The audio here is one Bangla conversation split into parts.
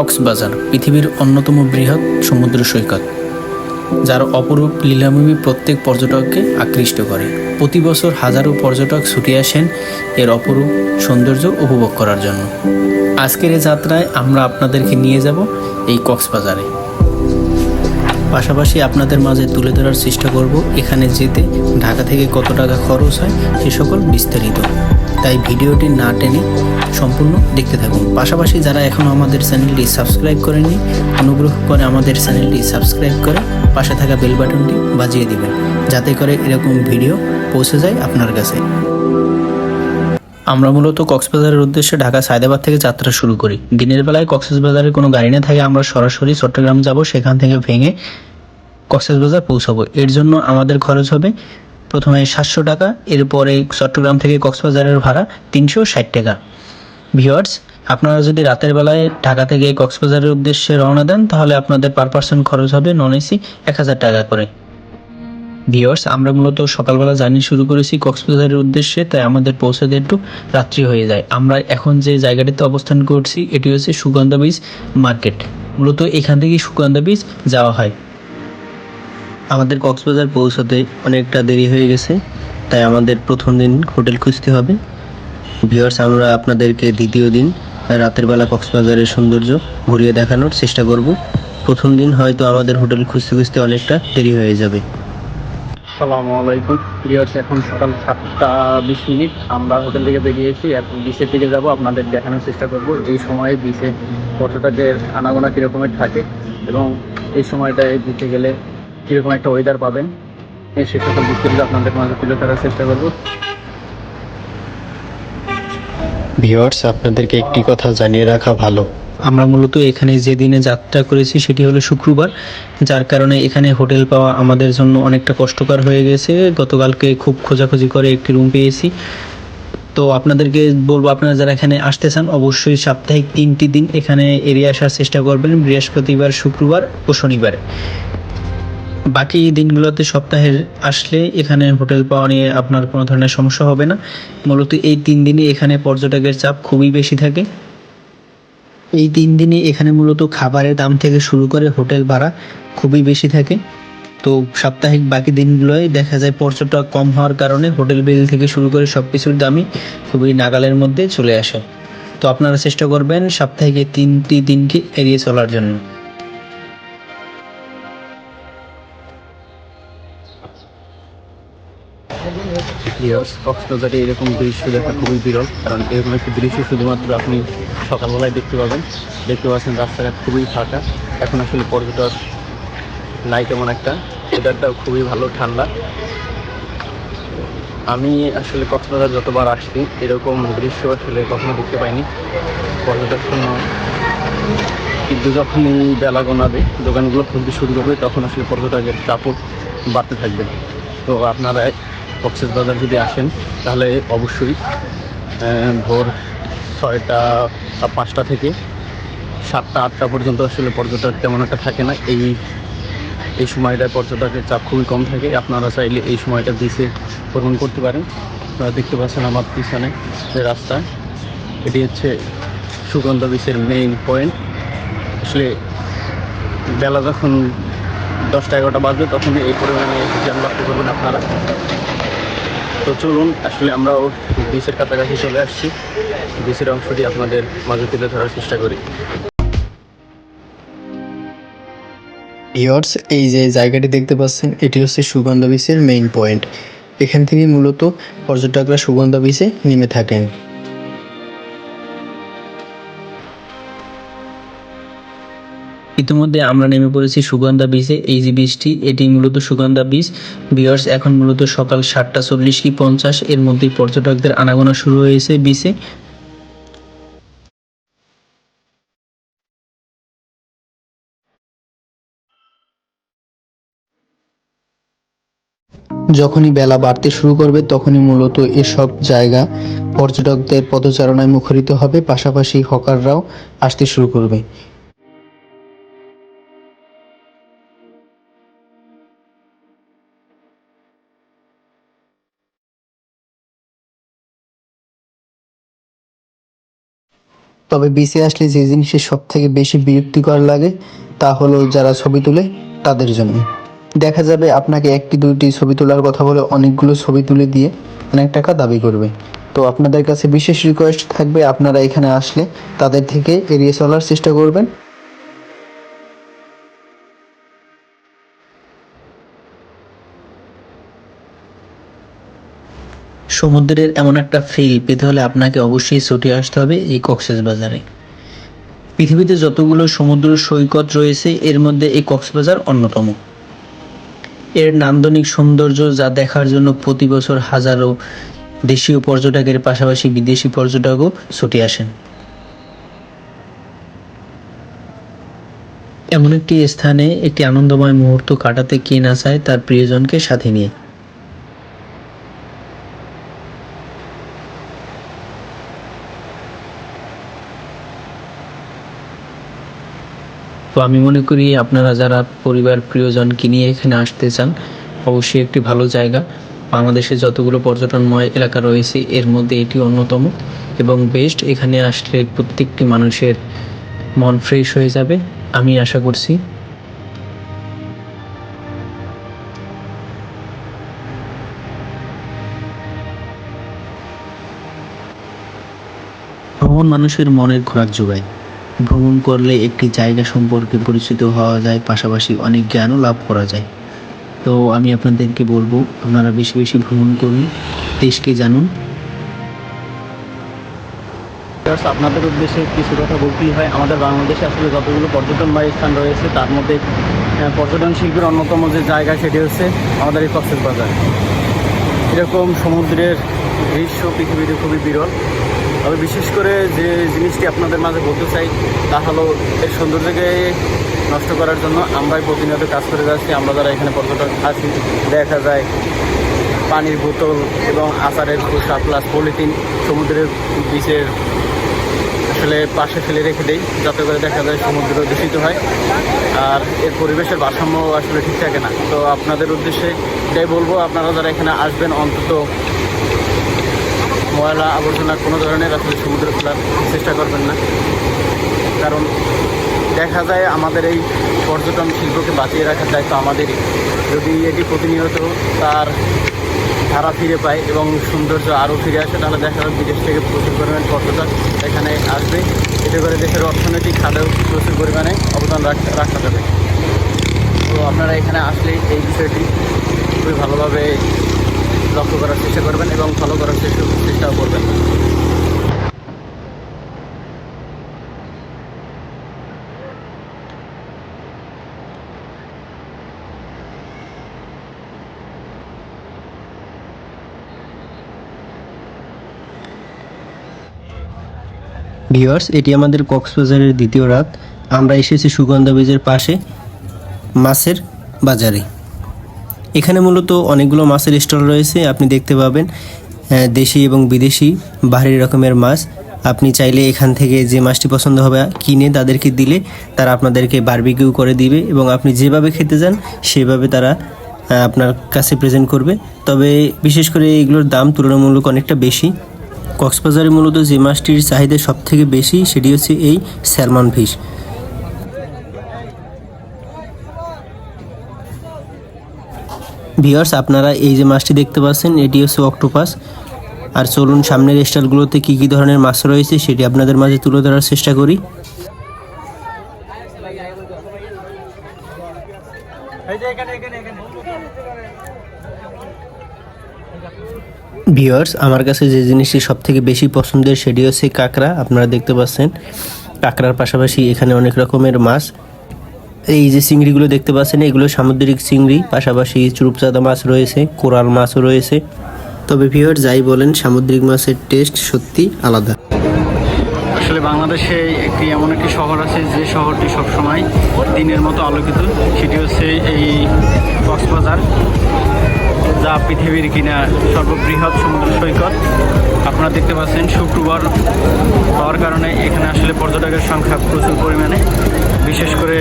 কক্সবাজার, পৃথিবীর অন্যতম বৃহৎ সমুদ্র সৈকত, যার অপরূপ লীলাভূমি প্রত্যেক পর্যটককে আকৃষ্ট করে। প্রতি বছর হাজারো পর্যটক ছুটে আসেন এর অপরূপ সৌন্দর্য উপভোগ করার জন্য। আজকের এই যাত্রায় আমরা আপনাদেরকে নিয়ে যাব এই কক্সবাজারে। পাশাপাশি আপনাদের মাঝে তুলে ধরার চেষ্টা করব এখানে যেতে, ঢাকা থেকে কত টাকা খরচ হয়, সে সকল বিস্তারিত। তাই ভিডিওটি না টেনে সম্পূর্ণ দেখতে থাকুন। পাশাপাশি যারা এখনও আমাদের চ্যানেলটি সাবস্ক্রাইব করেনি অনুগ্রহ করে আমাদের চ্যানেলটি সাবস্ক্রাইব করে পাশে থাকা বেল বাটনটি বাজিয়ে দিবেন, যাতে করে এরকম ভিডিও পৌঁছে যায় আপনার কাছে। আমরা মূলত কক্সবাজারের উদ্দেশ্যে ঢাকা সায়দাবাদ থেকে যাত্রা শুরু করি। দিনের বেলায় কক্সবাজারে কোনো গাড়ি না থাকে, আমরা সরাসরি চট্টগ্রাম যাব, সেখান থেকে ভেঙে কক্সবাজার পৌঁছাবো। এর জন্য আমাদের খরচ হবে প্রথমে সাতশো টাকা, এরপরে চট্টগ্রাম থেকে কক্সবাজারের ভাড়া তিনশো ষাট টাকা। ভিওয়ার্স আপনারা যদি রাতের বেলায় ঢাকা থেকে কক্সবাজারের উদ্দেশ্যে রওনা দেন, তাহলে আপনাদের পার পার্সন খরচ হবে নন এসি এক হাজার টাকা করে। ভিওয়ার্স আমরা মূলত সকালবেলা জার্নি শুরু করেছি কক্সবাজারের উদ্দেশ্যে, তাই আমাদের পৌঁছাতে একটু রাত্রি হয়ে যায়। আমরা এখন যে জায়গাটিতে অবস্থান করছি, এটি হচ্ছে সুগন্ধা বীজ মার্কেট মূলত এখান থেকেই সুগন্ধা বীজ যাওয়া হয়। আমাদের কক্সবাজার পৌঁছাতে অনেকটা দেরি হয়ে গেছে, তাই আমাদের প্রথম দিন হোটেল খুঁজতে হবে। ভিওর্স আমরা আপনাদেরকে দ্বিতীয় দিন রাতের বেলা কক্সবাজারের সৌন্দর্য ঘুরিয়ে দেখানোর চেষ্টা করব। প্রথম দিন হয়তো আমাদের হোটেল খুঁজতে খুঁজতে অনেকটা দেরি হয়ে যাবে। আসসালামু আলাইকুম। প্রিয়স এখন সকাল সাতটা বিশ মিনিট। আমরা হোটেল থেকে বেরিয়েছি এখন বিচের দিকে যাব। আপনাদের দেখানোর চেষ্টা করব এই সময়ে বিচে পর্যটকের আনাগোনা কীরকমের থাকে এবং এই সময়টায় বিচে গেলে কীরকম একটা ওয়েদার পাবেন? এই সে সকল বিস্তারিত আপনাদের মাঝে তুলে ধরার চেষ্টা করব। ভিওয়ার্স আপনাদেরকে একটি কথা জানিয়ে রাখা ভালো। আমরা মূলত এখানে যে দিনে যাত্রা করেছি সেটি হলো শুক্রবার যার কারণে এখানে হোটেল পাওয়া আমাদের জন্য অনেকটা কষ্টকর হয়ে গেছে। গতকালকে খুব খোঁজাখুঁজি করে একটি রুম পেয়েছি। তো আপনাদেরকে বলব আপনারা যারা এখানে আসতে চান অবশ্যই সাপ্তাহিক তিনটি দিন এখানে এড়িয়ে আসার চেষ্টা করবেন। বৃহস্পতিবার শুক্রবার ও শনিবার। বাকি দিনগুলোতে সপ্তাহের আসলে এখানে হোটেল পাওয়া নিয়ে আপনার কোনো ধরনের সমস্যা হবে না। মূলত এই তিন দিনে এখানে পর্যটকের চাপ খুবই বেশি থাকে। এই তিন দিনে এখানে মূলত খাবারের দাম থেকে শুরু করে হোটেল ভাড়া খুবই বেশি থাকে। তো সাপ্তাহিক বাকি দিনগুলোয় দেখা যায় পর্যটক কম হওয়ার কারণে হোটেল বিল থেকে শুরু করে সব কিছুর দামই খুবই নাগালের মধ্যে চলে আসে। তো আপনারা চেষ্টা করবেন সাপ্তাহিক তিনটি দিনকে এড়িয়ে চলার জন্য। প্রিয়স কক্সবাজারে এরকম দৃশ্য দেখা খুবই বিরল, কারণ এরকম একটি দৃশ্য শুধুমাত্র আপনি সকালবেলায় দেখতে পাবেন। দেখতে পাচ্ছেন রাস্তাঘাট খুবই ফাঁকা। এখন আসলে পর্যটক নাই তেমন একটা। ওয়েদারটাও খুবই ভালো, ঠান্ডা। আমি আসলে কক্সবাজার যতবার আসছি, এরকম দৃশ্য আসলে কখনো দেখতে পাইনি। পর্যটক কিন্তু যখনই বেলা গোনাবে, দোকানগুলো খুলতে শুরু করবে, তখন আসলে পর্যটকের চাপও বাড়তে থাকবে। তো আপনারা কক্সবাজার যদি আসেন, তাহলে অবশ্যই ভোর ছয়টা পাঁচটা থেকে সাতটা, আটটা পর্যন্ত আসলে পর্যটক তেমন একটা থাকে না। এই এই সময়টায় পর্যটকের চাপ খুবই কম থাকে। আপনারা চাইলে এই সময়টা বিচে ভ্রমণ করতে পারেন। আপনারা দেখতে পাচ্ছেন আমার পিছনে যে রাস্তা। এটি হচ্ছে সুগন্ধ বিচের মেইন পয়েন্ট আসলে বেলা যখন দশটা এগারোটা বাজবে তখন এই পরিমাণে লক্ষ্য করবেন আপনারা। তো চলুন, আসলে আমরাও বিচের কাছাকাছি চলে আসছি। বিচের অংশটি আপনাদের মাঝে তুলে ধরার চেষ্টা করি। ইয়ার্স এই যে জায়গাটি দেখতে পাচ্ছেন, এটি হচ্ছে সুগন্ধা বিচের মেইন পয়েন্ট এখান থেকে মূলত পর্যটকরা সুগন্ধা বিচে নেমে থাকেন। ইতিমধ্যে আমরা নেমে পড়েছি সুগন্ধা বীজে এই যে বীজটি এটি মূলত সুগন্ধা বীজ বিয়ার্স এখন মূলত সকাল সাতটা চল্লিশ কি পঞ্চাশ, এর মধ্যেই পর্যটকদের আনাগোনা শুরু হয়েছে বীচে যখনই বেলা বাড়তে শুরু করবে, তখনই মূলত এসব জায়গা পর্যটকদের পদচারণায় মুখরিত হবে। পাশাপাশি হকাররাও আসতে শুরু করবে। তবে বিসি আসলে যে জিনিসের সব থেকে বেশি বিরক্তিকর লাগে, তা হলো যারা ছবি তুলে তাদের জন্য। দেখা যাবে আপনাকে একটি দুইটি ছবি তোলার কথা বলে অনেকগুলো ছবি তুলে দিয়ে অনেক টাকা দাবি করবে। তো আপনাদের কাছে বিশেষ রিকোয়েস্ট থাকবে, আপনারা এখানে আসলে তাদের থেকে এড়িয়ে চলার চেষ্টা করবেন। সমুদ্রের এমন একটা ফিল পেতে হলে আপনাকে অবশ্যই ছুটে আসতে হবে এই কক্সেস বাজারে। পৃথিবীতে যতগুলো সমুদ্র সৈকত রয়েছে, এর মধ্যে এই কক্সবাজার অন্যতম। এর নান্দনিক সৌন্দর্য যা দেখার জন্য প্রতি বছর হাজারো দেশীয় পর্যটকের পাশাপাশি বিদেশি পর্যটকও ছুটে আসেন। এমন একটি স্থানে একটি আনন্দময় মুহূর্ত কাটাতে কে না চায় তার প্রিয়জনকে সাথে নিয়ে। আমি মনে করি আপনারা যারা পরিবার প্রিয়জনকে নিয়ে এখানে আসতে চান, অবশ্যই একটি ভালো জায়গা। বাংলাদেশে যতগুলো পর্যটনময় এলাকা রয়েছে, এর মধ্যে এটি অন্যতম। এবং বেস্ট এখানে আসলে প্রত্যেকটি মানুষের মন ফ্রেশ হয়ে যাবে, আমি আশা করছি। ভ্রমণ মানুষের মনের খোরাক যোগায়। ভ্রমণ করলে একটি জায়গা সম্পর্কে পরিচিত হওয়া যায়, পাশাপাশি অনেক জ্ঞানও লাভ করা যায়। তো আমি আপনাদেরকে বলব, আপনারা বেশি বেশি ভ্রমণ করুন, দেশকে জানুন। আপনাদের উদ্দেশ্যে কিছু কথা বলতেই হয়, আমাদের বাংলাদেশে আসলে যতগুলো পর্যটনবাহী স্থান রয়েছে, তার মধ্যে পর্যটন শিল্পের অন্যতম যে জায়গা সেটি হচ্ছে আমাদের এই কক্সেস বাজার। এরকম সমুদ্রের দৃশ্য পৃথিবীতে খুবই বিরল। তবে বিশেষ করে যে জিনিসটি আপনাদের মাঝে বলতে চাই, তা হলো এর সৌন্দর্যকে নষ্ট করার জন্য আমরাই প্রতিনিয়ত কাজ করে যাচ্ছি। আমরা যারা এখানে পর্যটক আছি, দেখা যায় পানির বোতল এবং আচারের খোসা প্লাস পলিথিন সমুদ্রের বিচের আসলে পাশে ফেলে রেখে দেই, যাতে করে দেখা যায় সমুদ্র দূষিত হয়। আর এর পরিবেশের ভারসাম্য আসলে ঠিক থাকে না। তো আপনাদের উদ্দেশ্যে এটাই বলব, আপনারা যারা এখানে আসবেন, অন্তত ময়লা আবর্জনা কোনো ধরনের আসলে সমুদ্রে ফেলার চেষ্টা করবেন না। কারণ দেখা যায় আমাদের এই পর্যটন শিল্পকে বাঁচিয়ে রাখার দায়িত্ব আমাদেরই। যদি এটি প্রতিনিয়ত তার ধারা ফিরে পায় এবং সৌন্দর্য আরও ফিরে আসে, তাহলে দেখা যাবে বিদেশ থেকে প্রচুর পরিমাণ পর্যটক এখানে আসবে। এতে করে দেশের অর্থনৈতিক খাতেও প্রচুর পরিমাণে অবদান রাখ- রাখা যাবে। তো আপনারা এখানে আসলে এই বিষয়টি খুবই ভালোভাবে লক্ষ্য করার চেষ্টা করবেন এবং ফলো করার চেষ্টা চেষ্টাও করবেন। ভিউয়ার্স, এটি আমাদের কক্সবাজারের দ্বিতীয় রাত। আমরা এসেছি সুগন্ধা বীজের পাশে, মাছের বাজারে। এখানে মূলত অনেকগুলো মাছের স্টল রয়েছে, আপনি দেখতে পাবেন। দেশি এবং বিদেশি, বাহারি রকমের মাছ। আপনি চাইলে এখান থেকে যে মাছটি পছন্দ হবে কিনে তাদেরকে দিলে তারা আপনাদেরকে বার্বিকিউ করে দিবে এবং আপনি যেভাবে খেতে যান সেভাবে তারা আপনার কাছে প্রেজেন্ট করবে। তবে বিশেষ করে এগুলোর দাম তুলনামূলক অনেকটা বেশি। কক্সবাজারে মূলত যে মাছটির চাহিদা সব থেকে বেশি, সেটি হচ্ছে এই স্যালমন ফিশ। ভিওর্স আপনারা এই যে মাছটি দেখতে পাচ্ছেন এটি হচ্ছে অক্টোপাস। আর চলুন সামনের স্টলগুলোতে কী কী ধরনের মাছ রয়েছে সেটি আপনাদের মাঝে তুলে ধরার চেষ্টা করি। ভিওয়ার্স আমার কাছে যে জিনিসটি সব থেকে বেশি পছন্দের সেটি হচ্ছে কাঁকড়া। আপনারা দেখতে পাচ্ছেন কাঁকড়ার পাশাপাশি এখানে অনেক রকমের মাছ। এই যে চিংড়িগুলো দেখতে পাচ্ছেন, এগুলো সামুদ্রিক চিংড়ি, পাশাপাশি চুরুপচাঁদা মাছ রয়েছে, কোরাল মাছও রয়েছে। তবে ভিওর যাই বলেন, সামুদ্রিক মাছের টেস্ট সত্যি আলাদা। আসলে বাংলাদেশে একটি এমন একটি শহর আছে, যে শহরটি সবসময় দিনের মতো আলোকিত। সেটি হচ্ছে এই কক্সবাজার, যা পৃথিবীর কিনা সর্ববৃহৎ সমুদ্র সৈকত। আপনারা দেখতে পাচ্ছেন শুক্রবার হওয়ার কারণে এখানে আসলে পর্যটকের সংখ্যা প্রচুর পরিমাণে। বিশেষ করে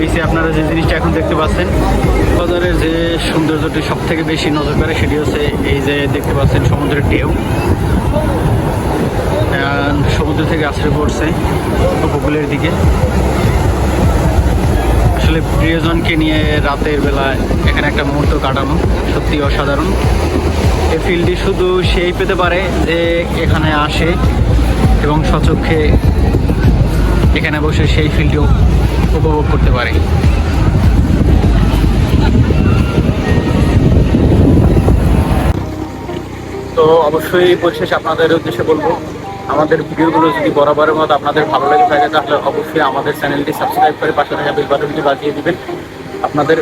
বেশি আপনারা যে জিনিসটা এখন দেখতে পাচ্ছেন, বাজারের যে সৌন্দর্যটি সব থেকে বেশি নজর করে সেটি হচ্ছে এই যে দেখতে পাচ্ছেন সমুদ্রের ঢেউ। সমুদ্র থেকে আশ্রয় পড়ছে উপকূলের দিকে। আসলে প্রিয়জনকে নিয়ে রাতের বেলায় এখানে একটা মুহূর্ত কাটানো সত্যি অসাধারণ। এই ফিল্ডটি শুধু সেই পেতে পারে যে এখানে আসে এবং সচক্ষে এখানে বসে সেই ফিল্ডটিও উপভোগ করতে পারে। তো অবশ্যই পরিশেষে আপনাদের উদ্দেশ্যে বলব, আমাদের ভিডিওগুলো যদি বরাবরের মতো আপনাদের ভালো লেগে থাকে, তাহলে অবশ্যই আমাদের চ্যানেলটি সাবস্ক্রাইব করে পাশে থাকা বেল বাটনটি বাজিয়ে দিবেন। আপনাদের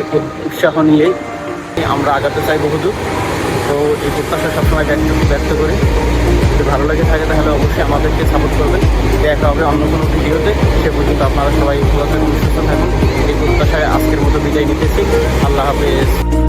উৎসাহ নিয়েই আমরা আগাতে চাই বহুদূর। এই প্রত্যাশা সবসময় ব্যক্ত ব্যক্ত করি। যদি ভালো লাগে থাকে, তাহলে অবশ্যই আমাদেরকে সাপোর্ট করবেন। দেখা হবে অন্য কোনো ভিডিওতে। সে পর্যন্ত আপনারা সবাই ভালো থাকুন, সুস্থ থাকুন। এই প্রত্যাশায় আজকের মতো বিদায় নিতেছি। আল্লাহ হাফেজ।